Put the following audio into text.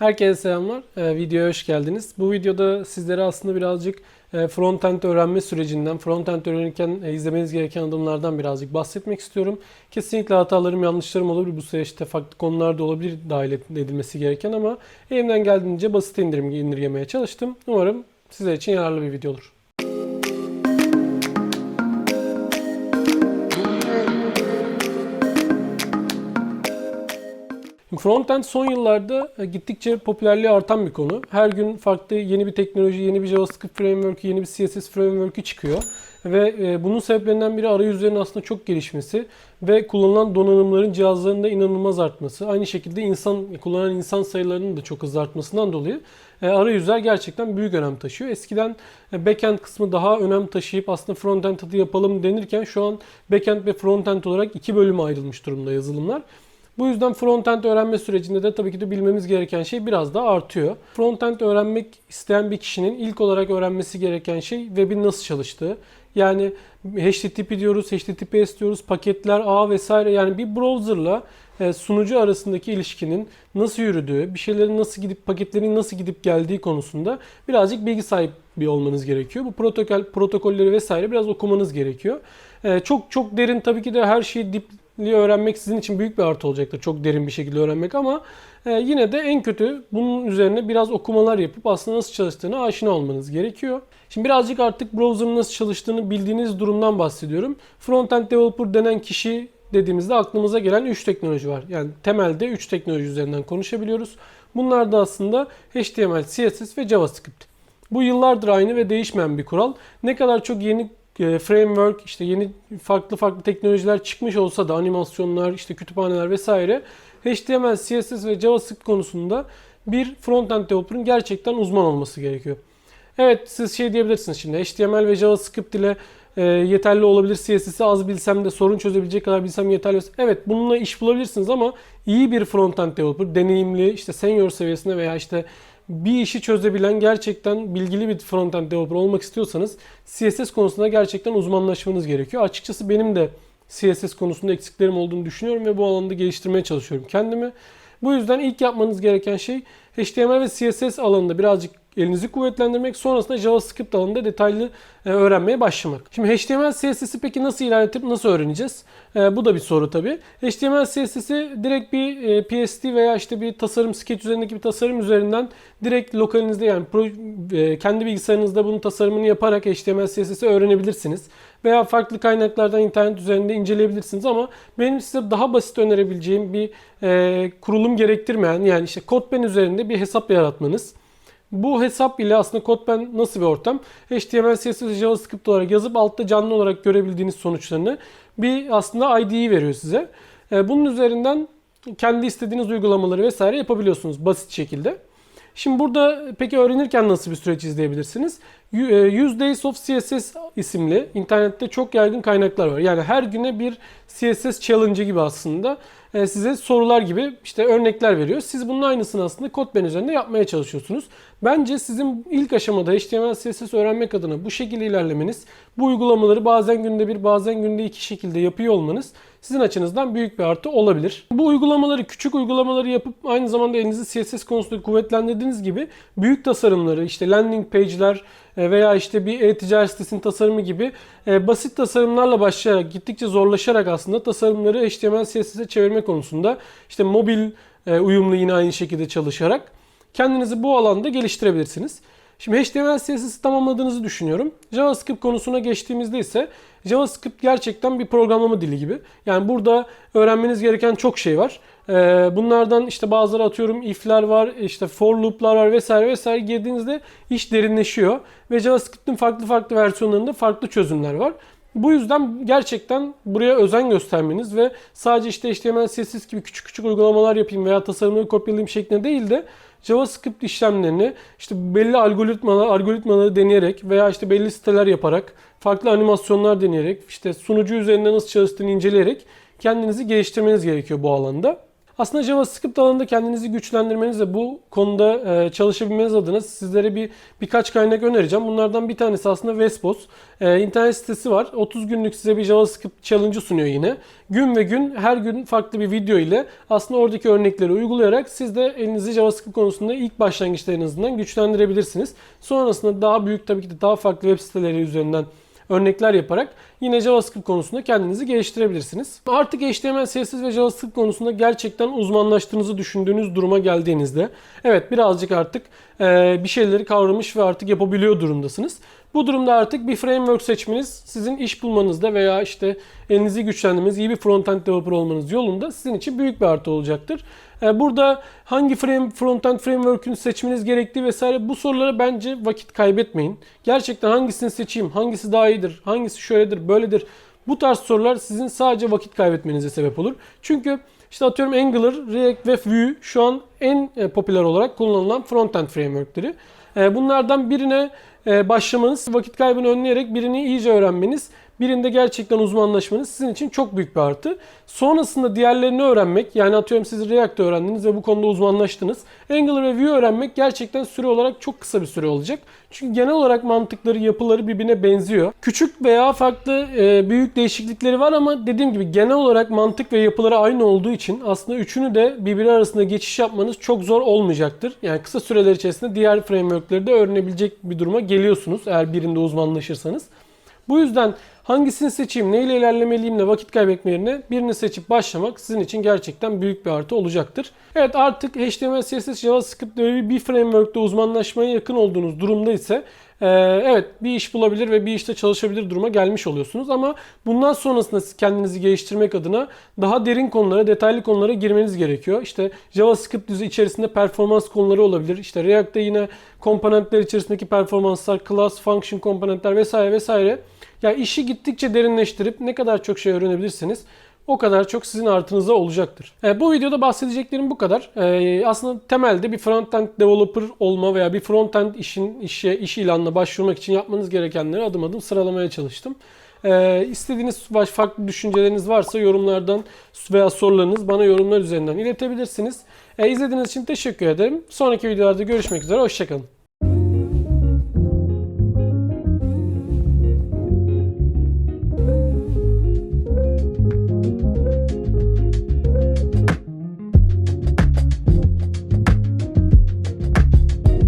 Herkese selamlar. Ee, videoya hoş geldiniz. Bu videoda sizlere aslında birazcık e, frontend öğrenme sürecinden, frontend öğrenirken e, izlemeniz gereken adımlardan birazcık bahsetmek istiyorum. Kesinlikle hatalarım, yanlışlarım olabilir. Bu süreçte farklı konularda olabilir dahil edilmesi gereken ama elimden geldiğince basit indirim indirgemeye çalıştım. Umarım sizler için yararlı bir video olur. Frontend son yıllarda e, gittikçe popülerliği artan bir konu. Her gün farklı yeni bir teknoloji, yeni bir JavaScript framework'ü, yeni bir CSS framework'ü çıkıyor. Ve e, bunun sebeplerinden biri arayüzlerin aslında çok gelişmesi ve kullanılan donanımların cihazlarında inanılmaz artması. Aynı şekilde insan kullanan insan sayılarının da çok hızlı artmasından dolayı e, arayüzler gerçekten büyük önem taşıyor. Eskiden backend kısmı daha önem taşıyıp aslında frontend adı yapalım denirken şu an backend ve frontend olarak iki bölüme ayrılmış durumda yazılımlar. Bu yüzden frontend öğrenme sürecinde de tabii ki de bilmemiz gereken şey biraz daha artıyor. Frontend öğrenmek isteyen bir kişinin ilk olarak öğrenmesi gereken şey webin nasıl çalıştığı. Yani HTTP diyoruz, HTTPS diyoruz, paketler, ağ vesaire. Yani bir browserla e, sunucu arasındaki ilişkinin nasıl yürüdüğü, bir şeylerin nasıl gidip paketlerin nasıl gidip geldiği konusunda birazcık bilgi sahibi olmanız gerekiyor. Bu protokol protokolleri vesaire biraz okumanız gerekiyor. E, çok çok derin tabii ki de her şeyi dip öğrenmek sizin için büyük bir artı olacaktır. Çok derin bir şekilde öğrenmek ama e, yine de en kötü bunun üzerine biraz okumalar yapıp aslında nasıl çalıştığını aşina olmanız gerekiyor. Şimdi birazcık artık browser'ın nasıl çalıştığını bildiğiniz durumdan bahsediyorum. Frontend developer denen kişi dediğimizde aklımıza gelen 3 teknoloji var. Yani temelde 3 teknoloji üzerinden konuşabiliyoruz. Bunlar da aslında HTML, CSS ve JavaScript. Bu yıllardır aynı ve değişmeyen bir kural. Ne kadar çok yeni framework, işte yeni farklı farklı teknolojiler çıkmış olsa da animasyonlar, işte kütüphaneler vesaire HTML, CSS ve JavaScript konusunda bir frontend developer'ın gerçekten uzman olması gerekiyor. Evet siz şey diyebilirsiniz şimdi HTML ve JavaScript ile e, yeterli olabilir. CSS'i az bilsem de sorun çözebilecek kadar bilsem yeterli. Evet bununla iş bulabilirsiniz ama iyi bir frontend developer, deneyimli, işte senior seviyesinde veya işte bir işi çözebilen gerçekten bilgili bir frontend developer olmak istiyorsanız CSS konusunda gerçekten uzmanlaşmanız gerekiyor. Açıkçası benim de CSS konusunda eksiklerim olduğunu düşünüyorum ve bu alanda geliştirmeye çalışıyorum kendimi. Bu yüzden ilk yapmanız gereken şey HTML ve CSS alanında birazcık elinizi kuvvetlendirmek sonrasında JavaScript alanında detaylı e, öğrenmeye başlamak. Şimdi HTML CSS'i peki nasıl ilerletip nasıl öğreneceğiz? E, bu da bir soru tabii. HTML CSS'i direkt bir e, PST veya işte bir tasarım sketch üzerindeki bir tasarım üzerinden direkt lokalinizde yani kendi bilgisayarınızda bunun tasarımını yaparak HTML CSS'i öğrenebilirsiniz. Veya farklı kaynaklardan internet üzerinde inceleyebilirsiniz ama benim size daha basit önerebileceğim bir kurulum gerektirmeyen yani işte CodePen üzerinde bir hesap yaratmanız bu hesap ile aslında CodePen nasıl bir ortam? HTML, CSS JavaScript olarak yazıp altta canlı olarak görebildiğiniz sonuçlarını bir aslında IDE veriyor size. E, bunun üzerinden kendi istediğiniz uygulamaları vesaire yapabiliyorsunuz basit şekilde. Şimdi burada peki öğrenirken nasıl bir süreç izleyebilirsiniz? 100 e, Days of CSS isimli internette çok yaygın kaynaklar var. Yani her güne bir CSS challenge gibi aslında e, size sorular gibi işte örnekler veriyor. Siz bunun aynısını aslında CodePen üzerinde yapmaya çalışıyorsunuz. Bence sizin ilk aşamada HTML, CSS öğrenmek adına bu şekilde ilerlemeniz, bu uygulamaları bazen günde bir, bazen günde iki şekilde yapıyor olmanız sizin açınızdan büyük bir artı olabilir. Bu uygulamaları, küçük uygulamaları yapıp aynı zamanda elinizi CSS konusunda kuvvetlendirdiğiniz gibi büyük tasarımları, işte landing page'ler e, veya işte bir e-ticaret sitesinin tasarımı gibi e, basit tasarımlarla başlayarak, gittikçe zorlaşarak aslında tasarımları HTML, CSS'e çevirme konusunda işte mobil e, uyumlu yine aynı şekilde çalışarak kendinizi bu alanda geliştirebilirsiniz. Şimdi HTML CSS'i tamamladığınızı düşünüyorum. JavaScript konusuna geçtiğimizde ise JavaScript gerçekten bir programlama dili gibi. Yani burada öğrenmeniz gereken çok şey var. Ee, bunlardan işte bazıları atıyorum if'ler var, işte for loop'lar var vesaire vesaire girdiğinizde iş derinleşiyor. Ve JavaScript'in farklı farklı versiyonlarında farklı çözümler var. Bu yüzden gerçekten buraya özen göstermeniz ve sadece işte HTML, CSS gibi küçük küçük uygulamalar yapayım veya tasarımları kopyalayayım şeklinde değil de JavaScript işlemlerini işte belli algoritmalar, algoritmaları deneyerek veya işte belli siteler yaparak, farklı animasyonlar deneyerek, işte sunucu üzerinde nasıl çalıştığını inceleyerek kendinizi geliştirmeniz gerekiyor bu alanda. Aslında JavaScript alanında kendinizi güçlendirmeniz ve bu konuda e, çalışabilmeniz adına sizlere bir birkaç kaynak önereceğim. Bunlardan bir tanesi aslında Vespos. E, internet sitesi var. 30 günlük size bir JavaScript challenge sunuyor yine. Gün ve gün her gün farklı bir video ile aslında oradaki örnekleri uygulayarak siz de elinizi JavaScript konusunda ilk başlangıçta en azından güçlendirebilirsiniz. Sonrasında daha büyük tabii ki de daha farklı web siteleri üzerinden örnekler yaparak yine JavaScript konusunda kendinizi geliştirebilirsiniz. Artık HTML, CSS ve JavaScript konusunda gerçekten uzmanlaştığınızı düşündüğünüz duruma geldiğinizde evet birazcık artık bir şeyleri kavramış ve artık yapabiliyor durumdasınız. Bu durumda artık bir framework seçmeniz sizin iş bulmanızda veya işte elinizi güçlendirmeniz, iyi bir frontend developer olmanız yolunda sizin için büyük bir artı olacaktır. E, Burada hangi frame, frontend framework'ünü seçmeniz gerektiği vesaire bu sorulara bence vakit kaybetmeyin. Gerçekten hangisini seçeyim, hangisi daha iyidir, hangisi şöyledir, böyledir. Bu tarz sorular sizin sadece vakit kaybetmenize sebep olur. Çünkü işte atıyorum Angular, React ve Vue şu an en e, popüler olarak kullanılan frontend framework'leri. E, Bunlardan birine e, başlamanız, vakit kaybını önleyerek birini iyice öğrenmeniz, birinde gerçekten uzmanlaşmanız sizin için çok büyük bir artı. Sonrasında diğerlerini öğrenmek, yani atıyorum siz React öğrendiniz ve bu konuda uzmanlaştınız. Angular ve Vue öğrenmek gerçekten süre olarak çok kısa bir süre olacak. Çünkü genel olarak mantıkları, yapıları birbirine benziyor. Küçük veya farklı e, büyük değişiklikleri var ama dediğim gibi genel olarak mantık ve yapıları aynı olduğu için aslında üçünü de birbiri arasında geçiş yapmanız çok zor olmayacaktır. Yani kısa süreler içerisinde diğer frameworkleri de öğrenebilecek bir duruma geliyorsunuz eğer birinde uzmanlaşırsanız. Bu yüzden hangisini seçeyim, neyle ilerlemeliyimle vakit kaybetme yerine birini seçip başlamak sizin için gerçekten büyük bir artı olacaktır. Evet artık HTML, CSS, JavaScript gibi bir framework'te uzmanlaşmaya yakın olduğunuz durumda ise ee, evet bir iş bulabilir ve bir işte çalışabilir duruma gelmiş oluyorsunuz ama bundan sonrasında siz kendinizi geliştirmek adına daha derin konulara, detaylı konulara girmeniz gerekiyor. İşte JavaScript düzey içerisinde performans konuları olabilir. İşte React'te yine komponentler içerisindeki performanslar, class, function komponentler vesaire vesaire. Yani işi gittikçe derinleştirip ne kadar çok şey öğrenebilirsiniz o kadar çok sizin artınıza olacaktır. E, bu videoda bahsedeceklerim bu kadar. E, aslında temelde bir frontend developer olma veya bir frontend işin işe iş ilanına başvurmak için yapmanız gerekenleri adım adım sıralamaya çalıştım. E, istediğiniz farklı düşünceleriniz varsa yorumlardan veya sorularınız bana yorumlar üzerinden iletebilirsiniz. E, izlediğiniz için teşekkür ederim. Sonraki videolarda görüşmek üzere. Hoşçakalın.